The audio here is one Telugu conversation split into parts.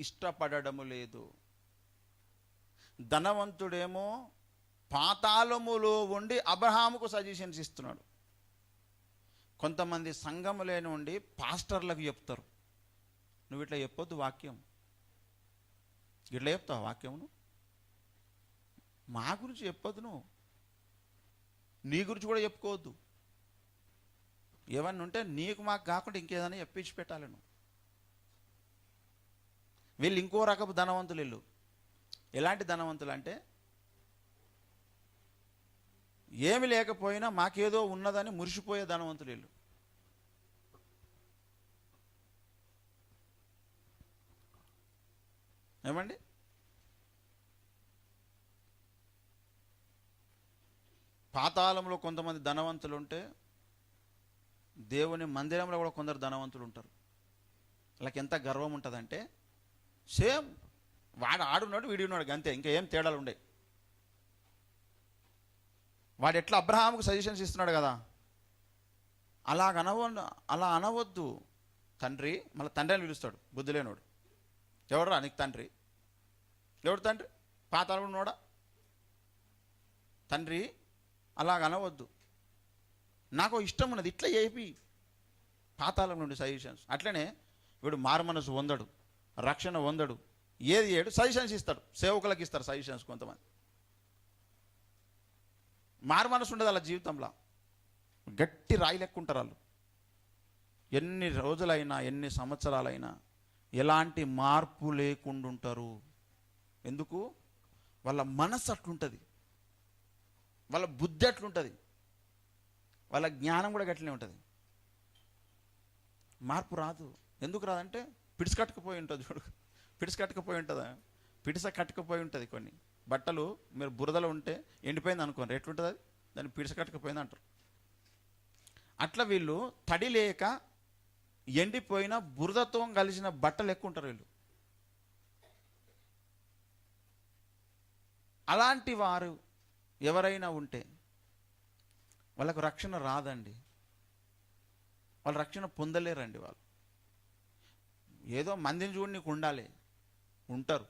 ఇష్టపడము లేదు. ధనవంతుడేమో పాతాళములో ఉండి అబ్రహాముకు సజెషన్స్ ఇస్తున్నాడు. కొంతమంది సంఘములేని ఉండి పాస్టర్లకు చెప్తారు. నువ్వు ఇట్లా చెప్పొద్దు వాక్యం. ఇట్లా చెప్తావు వాక్యమును? మా గురించి చెప్పొద్దు నువ్వు. నీ గురించి కూడా చెప్పుకోవద్దు. ఏమన్నా ఉంటే నీకు మాకు కాకుండా ఇంకేదైనా చెప్పించి పెట్టాలి నువ్వు. వీళ్ళు ఇంకో రకపు ధనవంతులు వీళ్ళు. ఎలాంటి ధనవంతులు అంటే ఏమి లేకపోయినా మాకేదో ఉన్నదని మురిసిపోయే ధనవంతులు వీళ్ళు. ఏమండి? పాతాళంలో కొంతమంది ధనవంతులు ఉంటే దేవుని మందిరంలో కూడా కొందరు ధనవంతులు ఉంటారు. వాళ్ళకి ఎంత గర్వం ఉంటుందంటే సేమ్ వాడు ఆడున్నాడు వీడి ఉన్నాడు అంతే ఇంకా ఏం తేడాలు ఉండే వాడు ఎట్లా అబ్రహాంకు సజెషన్స్ ఇస్తున్నాడు కదా? అలా అనవ అలా అనవద్దు. తండ్రి మళ్ళీ తండ్రి అని పిలుస్తాడు బుద్ధి లేనోడు. ఎవడరా నీకు తండ్రి? ఎవడు తండ్రి? పాతాళం ఉన్నోడా? తండ్రి అలాగ అనవద్దు. నాకు ఇష్టం ఉన్నది ఇట్లా ఏపి. పాతాళం నుండి సజెషన్స్ అట్లనే వీడు మారు మనసు పొందడు రక్షణ పొందడు. ఏది ఏడు సజెషన్స్ ఇస్తాడు. సేవకులకు ఇస్తారు సజెషన్స్ కొంతమంది. మారు మనసు ఉండదు వాళ్ళ జీవితంలో. గట్టి రాయి లెక్కుంటారు వాళ్ళు. ఎన్ని రోజులైనా ఎన్ని సంవత్సరాలైనా ఎలాంటి మార్పు లేకుండా ఉంటారు ఎందుకు? వాళ్ళ మనస్సు అట్లుంటుంది. వాళ్ళ బుద్ధి అట్లుంటుంది. వాళ్ళ జ్ఞానం కూడా గట్లనే ఉంటుంది. మార్పు రాదు. ఎందుకు రాదంటే పిడిసి కట్టుకుపోయి ఉంటుంది చూడు. పిడిసి కట్టుకుపోయి ఉంటుందా? పిడిస కట్టుకుపోయి ఉంటుంది కొన్ని. బట్టలు మీరు బురదలో ఉంటే ఎండిపోయింది అనుకోండి. ఎట్లుంటుంది అది? దాన్ని పిడిస కట్టుకుపోయింది అంటారు. అట్లా వీళ్ళు తడి లేక ఎండిపోయిన బురదతో కలిసిన బట్టలు ఎక్కువ ఉంటారు వీళ్ళు. అలాంటి వారు ఎవరైనా ఉంటే వాళ్ళకు రక్షణ రాదండి. వాళ్ళు రక్షణ పొందలేరండి వాళ్ళు. ఏదో మందిని చూడి నీకు ఉండాలి. ఉంటారు.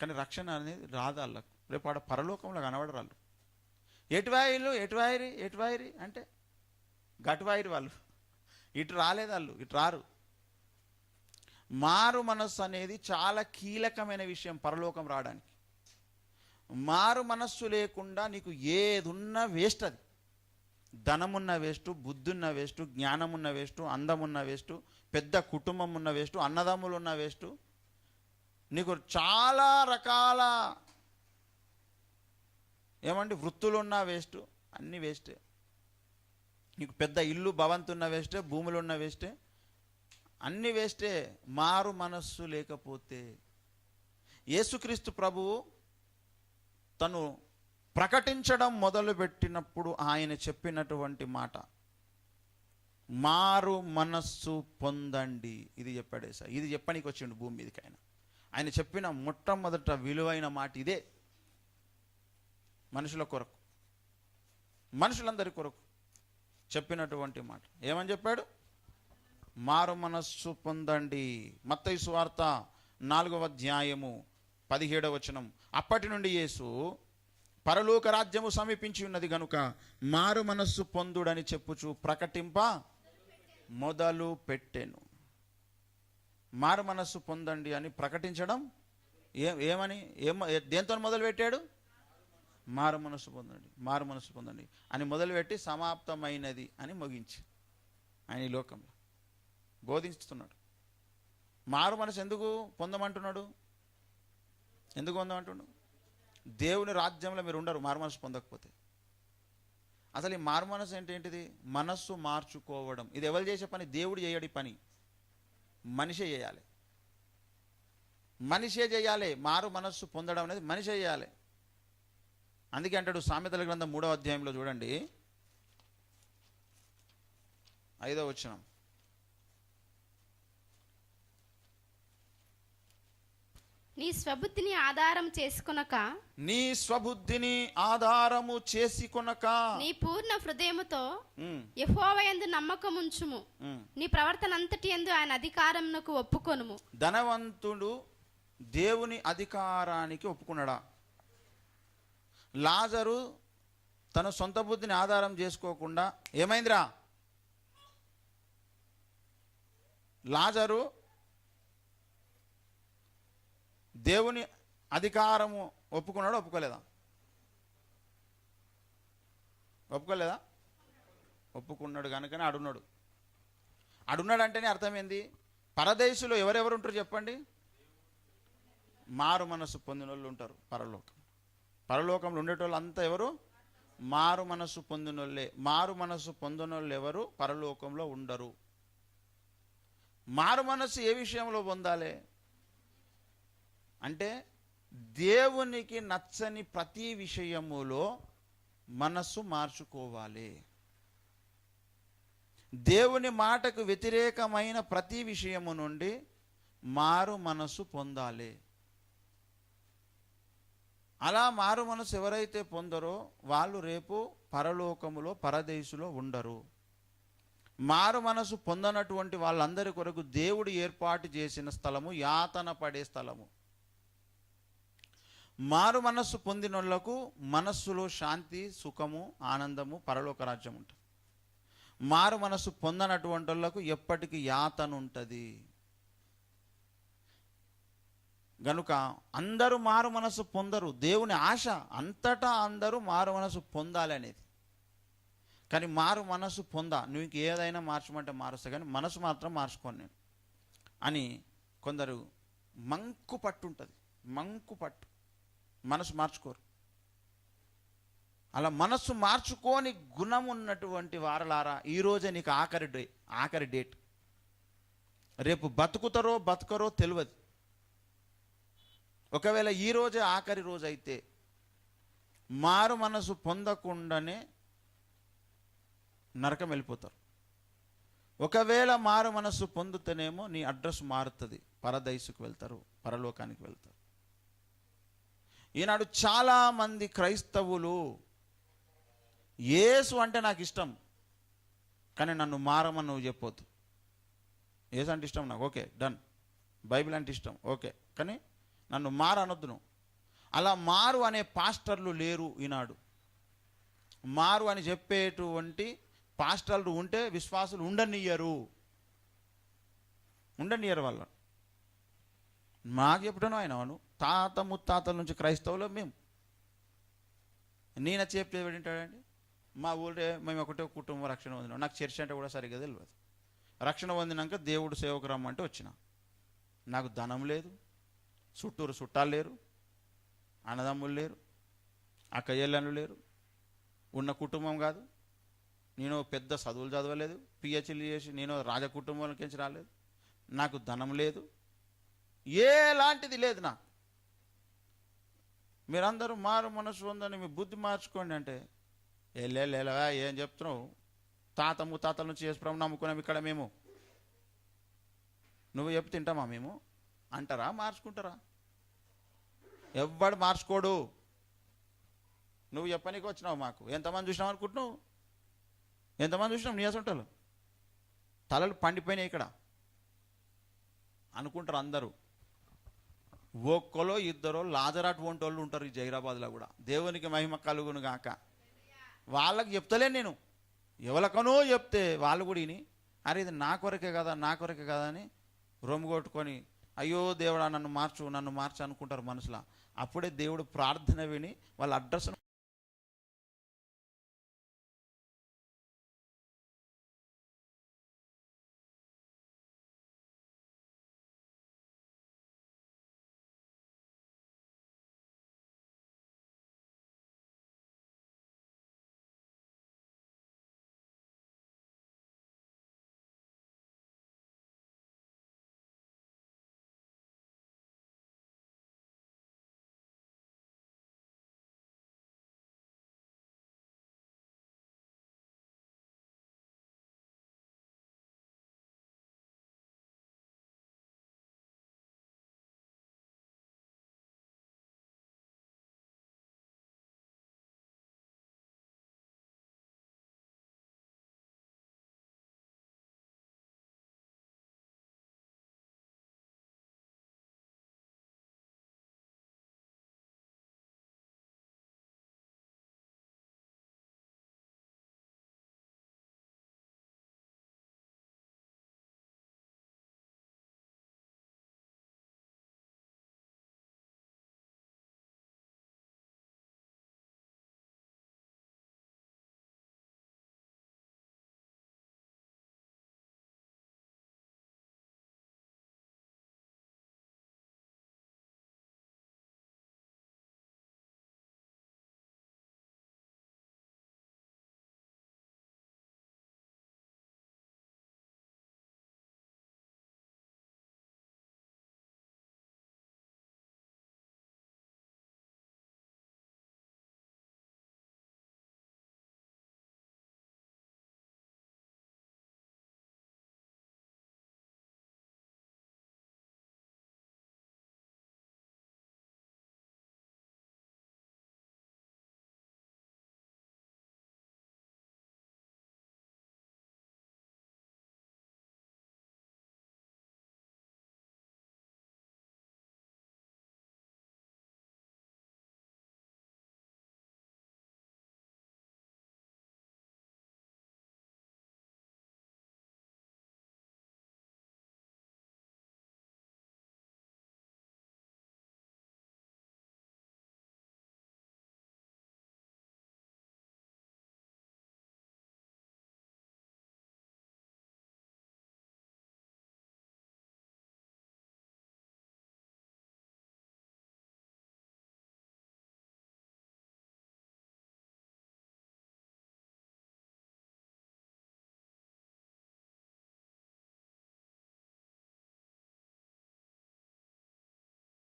కానీ రక్షణ అనేది రాదు వాళ్ళకు. రేపు ఆడ పరలోకంలో కనబడరు వాళ్ళు. ఎటువాయిలు ఎటువాయిరి ఎటువాయిరి అంటే గటువాయిరి వాళ్ళు. ఇటు రాలేదు వాళ్ళు. ఇటు రారు. మారు మనస్సు అనేది చాలా కీలకమైన విషయం పరలోకం రావడానికి. మారు మనస్సు లేకుండా నీకు ఏదున్నా వేస్ట్ అది. ధనమున్న వేస్ట్ బుద్ధున్న వేస్ట్ జ్ఞానమున్న వేస్ట్ అందమున్న వేస్ట్ పెద్ద కుటుంబం ఉన్న వేస్ట్ అన్నదమ్ములు ఉన్న వేస్ట్. నీకు చాలా రకాల ఏమండి వృత్తులు ఉన్న వేస్ట్ అన్నీ వేస్టే. నీకు పెద్ద ఇల్లు భవంతున్న వేస్టే భూములు ఉన్న వేస్టే అన్నీ వేస్టే. మారు మనస్సు లేకపోతే యేసుక్రీస్తు ప్రభువు తను ప్రకటించడం మొదలుపెట్టినప్పుడు ఆయన చెప్పినటువంటి మాట. మారు మనస్సు పొందండి. ఇది చెప్పాడే సార్ ఇది చెప్పడానికి వచ్చిండు భూమి మీదకి ఆయన. ఆయన చెప్పిన మొట్టమొదట విలువైన మాట ఇదే. మనుషుల కొరకు. మనుషులందరి కొరకు చెప్పినటువంటి మాట. ఏమని చెప్పాడు? మారు మనస్సు పొందండి. మత్తయి సువార్త నాలుగవ అధ్యాయము పదిహేడవ వచనం. అప్పటి నుండి యేసు పరలోక రాజ్యము సమీపించి ఉన్నది గనుక మారు మనస్సు పొందుడని చెప్పుచు ప్రకటింప మొదలు పెట్టెను. మారు మనస్సు పొందండి అని ప్రకటించడం ఏ ఏమని ఏం దేంతో మొదలు పెట్టాడు? మారు మనస్సు పొందండి మారు మనస్సు పొందండి అని మొదలుపెట్టి సమాప్తమైనది అని ముగించి ఆయన ఈ లోకంలో బోధించుతున్నాడు. మారు మనసు ఎందుకు పొందమంటున్నాడు? ఎందుకు పొందమంటున్నాడు? దేవుని రాజ్యంలో మీరు ఉండరు మారు మనసు పొందకపోతే. అసలు ఈ మారు మనసు అంటే ఏంటిది? మనస్సు మార్చుకోవడం. ఇది ఎవరు చేసే పని? దేవుడు చేయడి పని. మనిషే చేయాలి. మనిషే చేయాలి. మారు మనస్సు పొందడం అనేది మనిషే చేయాలి. అందుకే అంటాడు సామెతల గ్రంథం మూడవ అధ్యాయంలో చూడండి. ఐదవ వచ్చినాం నీ స్వబుద్ధిని ఆధారం చేసుకొనక నీ స్వబుద్ధిని ఆధారము చేసి కొనక నీ పూర్ణ హృదయముతో యెహోవాయందు నమ్మకముంచుము. నీ ప్రవర్తన అంతటి యందు ఆయన అధికారమునకు ఒప్పుకొనుము. ధనవంతుడు దేవుని అధికారానికి ఒప్పుకున్నాడా లాజరు తన సొంత బుద్ధిని ఆధారం చేసుకోకుండా ఏమైందిరా? లాజరు దేవుని అధికారము ఒప్పుకున్నాడు ఒప్పుకోలేదా? ఒప్పుకోలేదా? ఒప్పుకున్నాడు కనుకనే అడున్నాడు అడున్నాడు అంటేనే అర్థమైంది ఏంది పరదేశులో ఎవరెవరు ఉంటారు చెప్పండి? మారు మనసు పొందిన వాళ్ళు ఉంటారు పరలోకం. పరలోకంలో ఉండేటోళ్ళు అంతా ఎవరు? మారు మనసు పొందినోళ్ళే. మారు మనసు పొందినోళ్ళు ఎవరు? పరలోకంలో ఉండరు. మారు మనసు ఏ విషయంలో పొందాలి? అంటే దేవునికి నచ్చని ప్రతి విషయములో మనస్సు మార్చుకోవాలి. దేవుని మాటకు వ్యతిరేకమైన ప్రతి విషయము నుండి మారు మనసు పొందాలి. అలా మారు మనసు ఎవరైతే పొందరో వాళ్ళు రేపు పరలోకములో పరదేశులో ఉండరు. మారు మనసు పొందనటువంటి వాళ్ళందరి కొరకు దేవుడు ఏర్పాటు చేసిన స్థలము యాతన పడే స్థలము. మారు మనస్సు పొందినోళ్ళకు మనస్సులో శాంతి సుఖము ఆనందము పరలోక రాజ్యం ఉంటుంది. మారు మనస్సు పొందనటువంటి వాళ్ళకు ఎప్పటికీ యాతన ఉంటుంది. గనుక అందరూ మారు మనసు పొందరు. దేవుని ఆశ అంతటా అందరూ మారు మనసు పొందాలి అనేది. కానీ మారు మనసు పొందా. నువ్వు ఏదైనా మార్చమంటే మారుస్తా కానీ మనసు మాత్రం మార్చుకోను నేను. అని కొందరు మంకు పట్టు ఉంటుంది. మంకు పట్టు మనసు మార్చుకోరు. అలా మనస్సు మార్చుకోని గుణం ఉన్నటువంటి వారలారా ఈరోజే నీకు ఆఖరి డే ఆఖరి డేట్. రేపు బతుకుతారో బతకరో తెలియదు. ఒకవేళ ఈ రోజే ఆఖరి రోజు అయితే మారు మనసు పొందకుండానే నరకం వెళ్ళిపోతారు. ఒకవేళ మారు మనసు పొందుతేనేమో నీ అడ్రస్ మారుతుంది. పరదైసుకు వెళ్తారు పరలోకానికి వెళ్తారు. ఈనాడు చాలామంది క్రైస్తవులు ఏసు అంటే నాకు ఇష్టం కానీ నన్ను మారమని నువ్వు చెప్పొద్దు. ఏసు అంటే ఇష్టం నాకు ఓకే డన్. బైబిల్ అంటే ఇష్టం ఓకే కానీ నన్ను మారనొద్దు నువ్వు. అలా మారు అనే పాస్టర్లు లేరు ఈనాడు. మారు అని చెప్పేటువంటి పాస్టర్లు ఉంటే విశ్వాసులు ఉండనియ్యరు ఉండనియ్యరు వాళ్ళ మాకు చెప్పడం ఆయన అవును. తాత ముత్తాతల నుంచి క్రైస్తవులు మేము. నేను చెప్తే ఏంటాడండి మా ఊళ్ళో మేము ఒకటే కుటుంబం రక్షణ పొందినాం. నాకు చర్చ అంటే కూడా సరిగ్గా తెలియదు రక్షణ పొందినాక దేవుడు సేవకు రమ్మంటే వచ్చిన. నాకు ధనం లేదు. చుట్టూరు చుట్టాలు లేరు. అన్నదమ్ములు లేరు. అక్కయ్యలను లేరు. ఉన్న కుటుంబం కాదు. నేను పెద్ద చదువులు చదవలేదు. పిహెచ్లు చేసి నేను రాజ కుటుంబంలోకి రాలేదు. నాకు ధనం లేదు. ఏలాంటిది లేదు నాకు. మీరందరూ మారు మనసు ఉందని మీ బుద్ధి మార్చుకోండి అంటే ఏ ఏం చెప్తున్నావు? తాత ముత్తాతల నుంచి చేసుకున్నాం నమ్ముకున్నాం ఇక్కడ మేము. నువ్వు చెప్పి తింటామా మేము? అంటారా? మార్చుకుంటారా? ఎవ్వడు మార్చుకోడు. నువ్వు చెప్పనీకి వచ్చినావు మాకు. ఎంతమంది చూసినావు అనుకుంటున్నావు? ఎంతమంది చూసినావు నీ అసంటలు తలలు పండిపోయినాయి ఇక్కడ. అనుకుంటారు అందరూ. ఒక్కలో ఇద్దరో లాజరాటువంటి వాళ్ళు ఉంటారు ఈ జైరాబాద్లో కూడా. దేవునికి మహిమ కలుగును గాక. వాళ్ళకి చెప్తలేను నేను. ఎవరికనో చెప్తే వాళ్ళు కూడా విని అరే ఇది నా కొరకే కదా నా కొరకే కదా అని రొమ్ము కొట్టుకొని అయ్యో దేవుడా నన్ను మార్చు నన్ను మార్చు అనుకుంటారు మనసులో. అప్పుడే దేవుడు ప్రార్థన విని వాళ్ళ అడ్రస్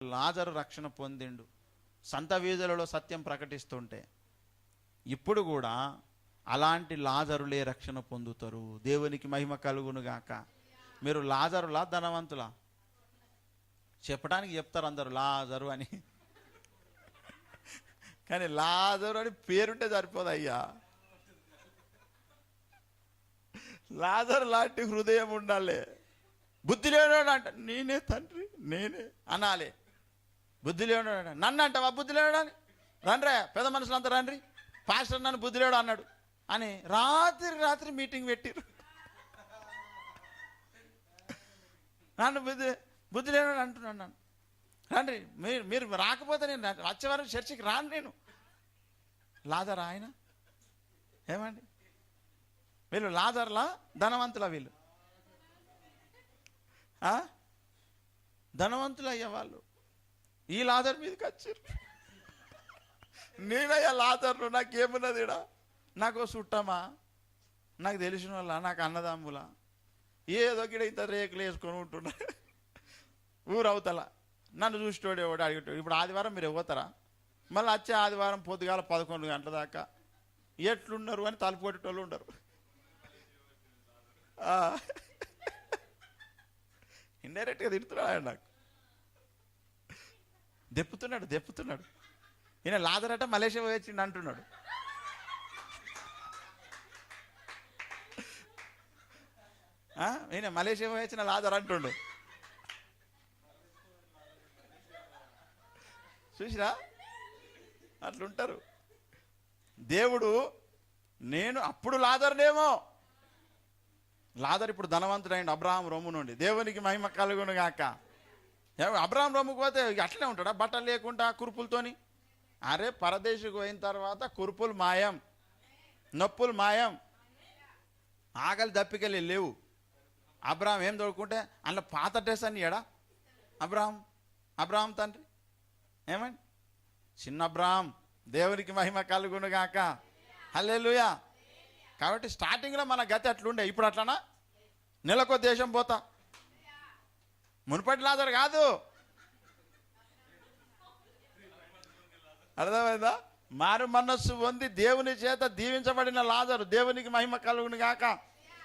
లాజరు రక్షణ పొందిండు. సంత వీధులలో సత్యం ప్రకటిస్తుంటే ఇప్పుడు కూడా అలాంటి లాజరులే రక్షణ పొందుతారు. దేవునికి మహిమ కలుగును గాక. మీరు లాజరులా ధనవంతులా? చెప్పడానికి చెప్తారు అందరు లాజరు అని. కానీ లాజరు అని పేరుంటే సరిపోదు అయ్యా. లాజరు లాంటి హృదయం ఉండాలి. బుద్ధి లేనాడు అంట నేనే తండ్రి నేనే అనాలే. బుద్ధి లేడు నన్ను అంటావా బుద్ధి లేడు అని రండ్రా పెద్ద మనుషులంతా రండ్రి. పాస్టర్ నన్ను బుద్ధి లేడు అన్నాడు. అని రాత్రి రాత్రి మీటింగ్ పెట్టిరు. నన్ను బుద్ధి బుద్ధి లేడు అంటున్నాను నన్ను. రండి మీరు మీరు రాకపోతే నేను వచ్చేవారం చర్చికి రాను నేను. లాదరా ఆయన? ఏమండి? వీళ్ళు లాదర్లా? ధనవంతుల వీళ్ళు? ధనవంతులు అయ్యే వాళ్ళు. ఈ లాజర్ మీదకి వచ్చారు. నేనయ్యా లాజర్లు నాకేమున్నది ఈడ? నాకు చుట్టమా నాకు తెలిసిన వాళ్ళ నాకు అన్నదమ్ముల? ఏదో గిడ ఇంత రేకులు వేసుకొని ఉంటున్నా. ఊరు నన్ను చూసేటోడు ఎవడు అడిగేటోడు ఇప్పుడు ఆదివారం మీరు ఇవ్వతారా మళ్ళీ వచ్చే ఆదివారం పొద్దుగాల పదకొండు గంటల దాకా. ఎట్లున్నారు అని తలుపు కొట్టేటోళ్ళు ఉండరు. ఇండైరెక్ట్గా తిడుతున్నాడు ఆయన నాకు. దెప్పుతున్నాడు దెప్పుతున్నాడు. ఈయన లాదరట మలేషియా పోయి వచ్చిండు అంటున్నాడు. ఆ? ఈయన మలేషియా పోయి వచ్చిన లాదర్ అంటుండు. చూసిరా? అట్లుంటారు. దేవుడు నేను అప్పుడు లాదర్నేమో. లాదర్ ఇప్పుడు ధనవంతుడైండు అబ్రహాం రొమ్ము నుండి. దేవునికి మహిమ కలుగును గాక అబ్రహాం రొమ్ముకు పోతే అట్లనే ఉంటాడా? బట్టలు లేకుండా కురుపులతోని? అరే పరదేశకు పోయిన తర్వాత కురుపులు మాయం. నొప్పులు మాయం. ఆకలి దప్పికలు లేవు. అబ్రాహం ఏం దొరుకుంటే అందులో పాత డ్రెస్ అని ఎడా అబ్రహాం అబ్రహాం తండ్రి. ఏమండి? చిన్న అబ్రహాం దేవునికి మహిమ కలుగునుగాక. హల్లెలుయా. కాబట్టి స్టార్టింగ్లో మన గతి అట్లుండే. ఇప్పుడు అట్లనా? నెలకో దేశం పోతా. మునుపటి లాజర్ కాదు. అర్థమైందా? మారు మనస్సు పొంది దేవుని చేత దీవించబడిన లాజరు దేవునికి మహిమ కలుగును గాక.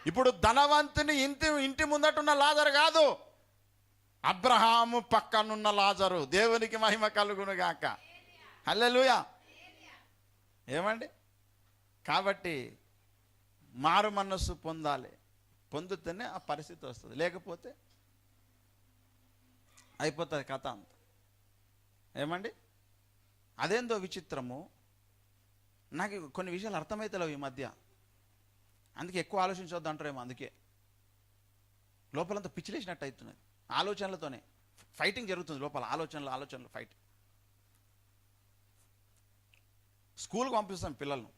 ఇప్పుడు ధనవంతుని ఇంటి ఇంటి ముందటున్న లాజరు కాదు. అబ్రహాము పక్కనున్న లాజరు దేవునికి మహిమ కలుగును గాక. హల్లెలుయా. ఏమండి? కాబట్టి మారు మనస్సు పొందాలి. పొందితేనే ఆ పరిస్థితి వస్తుంది. లేకపోతే అయిపోతుంది కథ అంత. ఏమండి? అదేందో విచిత్రము. నాకు కొన్ని విషయాలు అర్థమవుతలేవు ఈ మధ్య. అందుకే ఎక్కువ ఆలోచించవద్దు అంటారేమో అందుకే. లోపలంతా పిచ్చిలేసినట్టు అవుతున్నది. ఆలోచనలతోనే. ఫైటింగ్ జరుగుతుంది లోపల. ఆలోచనలు ఆలోచనలు ఫైట్. స్కూల్కి పంపిస్తాం పిల్లలను.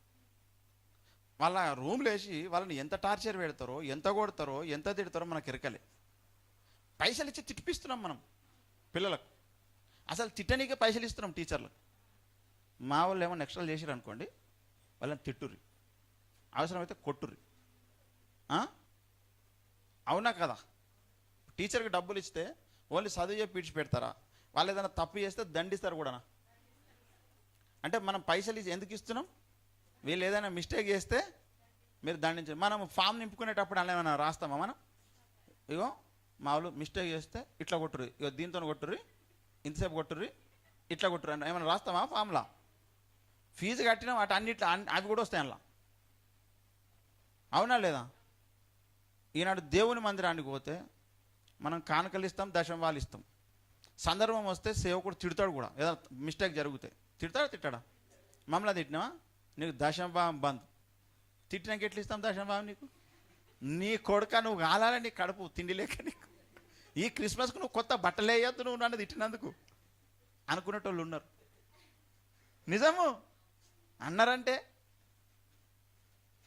వాళ్ళ రూమ్లో వేసి వాళ్ళని ఎంత టార్చర్ పెడతారో ఎంత కొడతారో ఎంత తిడతారో మనకు ఎరకలే పైసలు ఇచ్చి తిట్టిపిస్తున్నాం మనం. పిల్లలకు. అసలు తిట్టనీకే పైసలు ఇస్తున్నాం టీచర్లకు. మా వాళ్ళు ఏమన్నా ఎక్స్ట్రా చేసారు అనుకోండి వాళ్ళని తిట్టుర్రి. అవసరమైతే కొట్టుర్రి. అవునా కదా? టీచర్కి డబ్బులు ఇస్తే ఓన్లీ చదువు చెప్పి ఇడిచి పెడతారా వాళ్ళు ఏదైనా తప్పు చేస్తే దండిస్తారు కూడానా? అంటే మనం పైసలు ఎందుకు ఇస్తున్నాం? వీళ్ళు ఏదైనా మిస్టేక్ చేస్తే మీరు దండించండి మనం ఫామ్ నింపుకునేటప్పుడు అలా ఏమైనా రాస్తామా మనం? ఇగో మామూలు మిస్టేక్ చేస్తే ఇట్లా కొట్టుర్రి. ఇగో దీంతో కొట్టుర్రి. ఇంతసేపు కొట్టుర్రి. ఇట్లా కొట్టుర్రి అంటే ఏమైనా రాస్తామా ఫామ్లా? ఫీజు కట్టినా వాటి అన్నిట్లో అన్ని- అవి కూడా వస్తాయి అందులో అవునా లేదా? ఈనాడు దేవుని మందిరానికి పోతే మనం కానుకలు ఇస్తాం దశం ఇస్తాం. సందర్భం వస్తే సేవకుడు తిడతాడు కూడా. ఏదో మిస్టేక్ జరుగుతాయి తిడతాడా తిట్టాడా? మమ్మల్ని తిట్టినావా? నీకు దశంభావం బంద్. తిట్టినాక ఎట్లా ఇస్తాం దశంభావం నీకు? నీ కొడుక నువ్వు కాలాలని నీ కడుపు తిండి లేక నీకు. ఈ క్రిస్మస్కు నువ్వు కొత్త బట్టలు వేయొద్దు నువ్వు నన్ను తిట్టినందుకు. అనుకునేటోళ్ళు ఉన్నారు. నిజము? అన్నారంటే?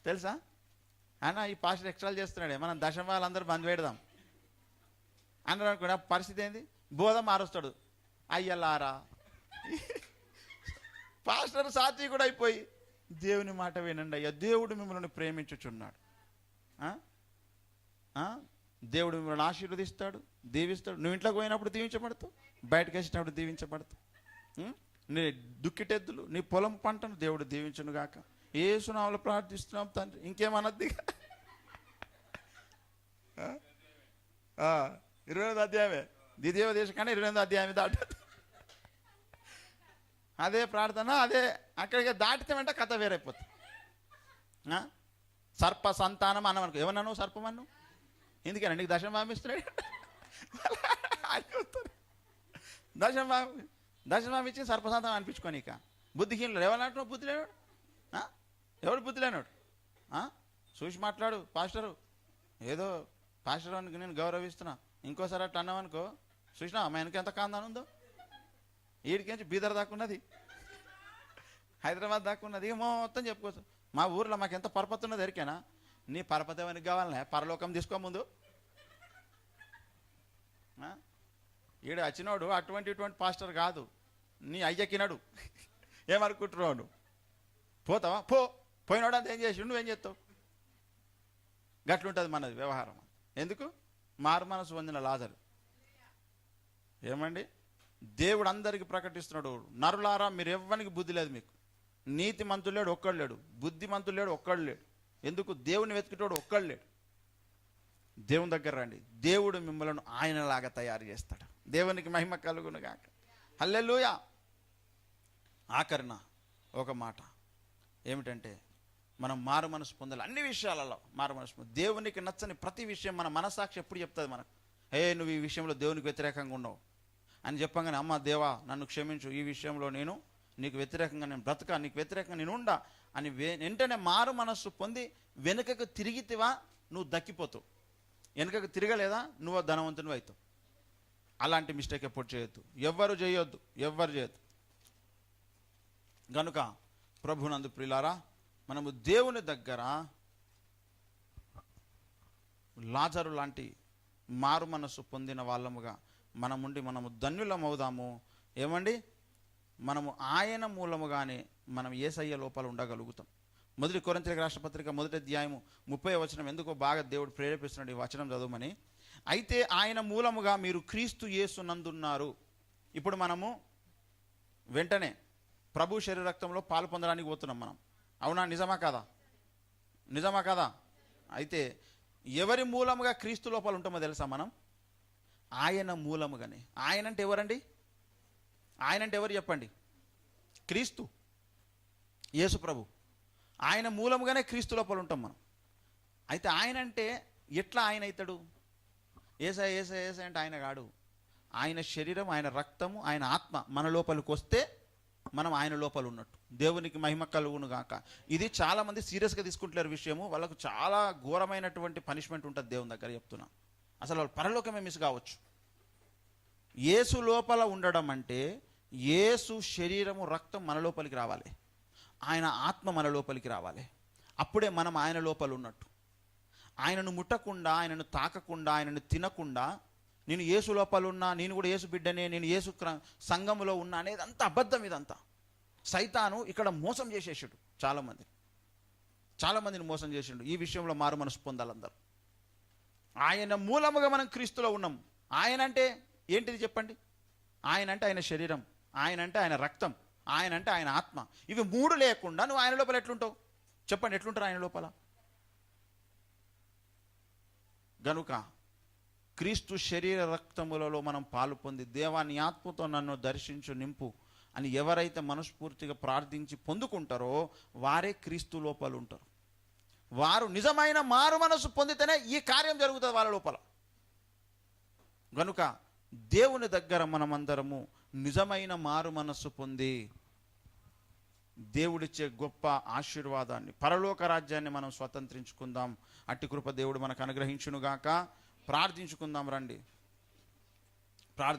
తెలుసా? అన్న ఈ పాస్టర్ ఎక్స్ట్రాలు చేస్తున్నాడే. మనం దశం వాళ్ళందరూ బంద్ పెడదాం. అన్నారు అనుకోండి పరిస్థితి ఏంది? బోధ మారుస్తాడు. అయ్యలారా. పాస్టర్ సాత్వి కూడా అయిపోయి దేవుని మాట వినండి అయ్యా. దేవుడు మిమ్మల్ని ప్రేమించుచున్నాడు. దేవుడు మిమ్మల్ని ఆశీర్వదిస్తాడు దీవిస్తాడు. నువ్వు ఇంట్లోకి పోయినప్పుడు దీవించబడతావు బయటకు వేసినప్పుడు దీవించబడతావు. నీ దుక్కిటెద్దులు నీ పొలం పంటను దేవుడు దీవించును గాక. ఏ సునాములు ప్రార్థిస్తున్నాం తండ్రి. ఇంకేమన్నది ఇరవై ఎనిమిది అధ్యాయమే. ద్వితీయ దేశం కానీ ఇరవై ఎనిమిది అధ్యాయమే దాటదు అదే ప్రార్థన అదే అక్కడికి దాటితే వెంట కథ వేరైపోతుంది. సర్ప సంతానం అన్నమనుకో ఏమన్నాను సర్పమన్ను ఎందుకని? నీకు దశం పంపిస్తున్నాడు? దశం పంపి దశం పంపించి సర్పసంతానం అనిపించుకోని ఇక బుద్ధిహీనులు ఎవరు బుద్ధి లేనాడు? ఎవడు బుద్ధి లేనాడు? చూసి మాట్లాడు పాస్టరు. ఏదో పాస్టర్ అని నేను గౌరవిస్తున్నా. ఇంకోసారి అట్లా అన్నామనుకో చూసినా మా వెనక ఎంత కాందాను ఉందో? వీడికించి బీదర్ దాక్కున్నది హైదరాబాద్ దాక్కున్నది మొత్తం చెప్పుకోవచ్చు. మా ఊర్లో మాకు ఎంత పరపతి ఉన్నది ఎరికేనా నీ పరపతి ఎవరికి కావాలనే? పరలోకం తీసుకో ముందు. ఈడు వచ్చినోడు అటువంటి ఇటువంటి పాస్టర్ కాదు. నీ అయ్యకినడు ఏమనుకుంటున్నాడు పోతావా? పో. పోయినోడు అంత ఏం చేసి నువ్వేం చేస్తావు? గట్లుంటుంది మనది వ్యవహారం ఎందుకు? మారు మనసు పొందిన లాజరు. ఏమండి? దేవుడు అందరికి ప్రకటిస్తున్నాడు. నరులారా మీరు ఎవ్వనికి బుద్ధి లేదు మీకు. నీతి మంతులు లేడు ఒక్కడు లేడు బుద్ధిమంతులు లేడు ఒక్కడు లేడు ఎందుకు? దేవుని వెతికేటోడు ఒక్కడు లేడు దేవుని దగ్గర రండి. దేవుడు మిమ్మల్ని ఆయనలాగా తయారు చేస్తాడు. దేవునికి మహిమ కలుగును కాక హల్లెలూయా. ఆఖరిన ఒక మాట. ఏమిటంటే మనం మారు మనసు పొందాలి. అన్ని విషయాలలో మారు మనసు దేవునికి నచ్చని ప్రతి విషయం మన మనసాక్షి ఎప్పుడు చెప్తుంది మనకు. ఏ నువ్వు ఈ విషయంలో దేవునికి వ్యతిరేకంగా ఉన్నావు అని చెప్పగానే అమ్మ దేవా నన్ను క్షమించు. ఈ విషయంలో నేను నీకు వ్యతిరేకంగా నేను బ్రతక నీకు వ్యతిరేకంగా నేను ఉండా అని వెంటనే మారు మనస్సు పొంది వెనుకకు తిరిగితివా నువ్వు దక్కిపోతావు. వెనుకకు తిరగలేదా నువ్వు ధనవంతుని అవుతావు. అలాంటి మిస్టేక్ ఎప్పుడు చేయొద్దు. ఎవ్వరు చేయొద్దు ఎవ్వరు చేయొద్దు. గనుక ప్రభునందు ప్రిలారా మనము దేవుని దగ్గర లాజరు లాంటి మారు మనసు పొందిన వాళ్ళముగా మనముండి మనము ధన్యులమవుదాము. ఏమండి? మనము ఆయన మూలముగానే మనం ఏసయ్య లోపాలు ఉండగలుగుతాం. మొదటి కొరింతలకు రాష్ట్రపత్రిక మొదటి అధ్యాయము ముప్పై వచనం ఎందుకో బాగా దేవుడు ప్రేరేపిస్తున్నాడు ఈ వచనం చదవమని. అయితే ఆయన మూలముగా మీరు క్రీస్తు యేసునందున్నారు ఇప్పుడు మనము వెంటనే ప్రభు శరీర రక్తంలో పాలు పొందడానికి పోతున్నాం మనం. అవునా నిజమా కాదా? నిజమా కాదా? అయితే ఎవరి మూలముగా క్రీస్తు లోపాలు ఉంటామో తెలుసా మనం? ఆయన మూలముగానే. ఆయన అంటే ఎవరండి? ఆయన అంటే ఎవరు చెప్పండి? క్రీస్తు. యేసు ప్రభు. ఆయన మూలముగానే క్రీస్తు లోపల ఉంటాం మనం. అయితే ఆయన అంటే ఎట్లా ఆయన అవుతాడు? ఏసా ఏసా ఏసా అంటే ఆయన కాడు. ఆయన శరీరం ఆయన రక్తము ఆయన ఆత్మ మన లోపలికి వస్తే మనం ఆయన లోపల ఉన్నట్టు. దేవునికి మహిమ కలుగును గాక. ఇది చాలామంది సీరియస్గా తీసుకుంటున్నారు విషయము. వాళ్ళకు చాలా ఘోరమైనటువంటి పనిష్మెంట్ ఉంటుంది దేవుని దగ్గర చెప్తున్నా. అసలు వాళ్ళు పరలోకమే మిస్ కావచ్చు. యేసు లోపల ఉండడం అంటే యేసు శరీరము రక్తం మన లోపలికి రావాలి. ఆయన ఆత్మ మన లోపలికి రావాలి. అప్పుడే మనం ఆయన లోపల ఉన్నట్టు. ఆయనను ముట్టకుండా ఆయనను తాకకుండా ఆయనను తినకుండా నేను యేసు లోపల ఉన్నా నేను కూడా యేసు బిడ్డనే నేను యేసు క్ర- సంఘములో ఉన్నా అనేది అంత అబద్ధం ఇదంతా. సైతాను ఇక్కడ మోసం చేసేసాడు చాలామంది చాలామందిని మోసం చేసిండు. ఈ విషయంలో మారు మనసు పొందాలందరూ ఆయన మూలముగా మనం క్రీస్తులో ఉన్నాం. ఆయన అంటే ఏంటిది చెప్పండి? ఆయన అంటే ఆయన శరీరం. ఆయన అంటే ఆయన రక్తం ఆయన అంటే ఆయన ఆత్మ. ఇవి మూడు లేకుండా నువ్వు ఆయన లోపల ఎట్లుంటావు? చెప్పండి ఎట్లుంటారు ఆయన లోపల? గనుక క్రీస్తు శరీర రక్తములలో మనం పాలు పొంది దేవాన్ని ఆత్మతో నన్ను దర్శించు నింపు అని ఎవరైతే మనస్ఫూర్తిగా ప్రార్థించి పొందుకుంటారో వారే క్రీస్తు లోపల ఉంటారు. వారు నిజమైన మారు మనసు పొందితేనే ఈ కార్యం జరుగుతుంది వాళ్ళ లోపల. గనుక దేవుని దగ్గర మనమందరము నిజమైన మారు మనస్సు పొంది దేవుడిచ్చే గొప్ప ఆశీర్వాదాన్ని పరలోక రాజ్యాన్ని మనం స్వతంత్రించుకుందాం. అట్టి కృప దేవుడు మనకు అనుగ్రహించునుగాక. ప్రార్థించుకుందాం రండి. ప్రార్థి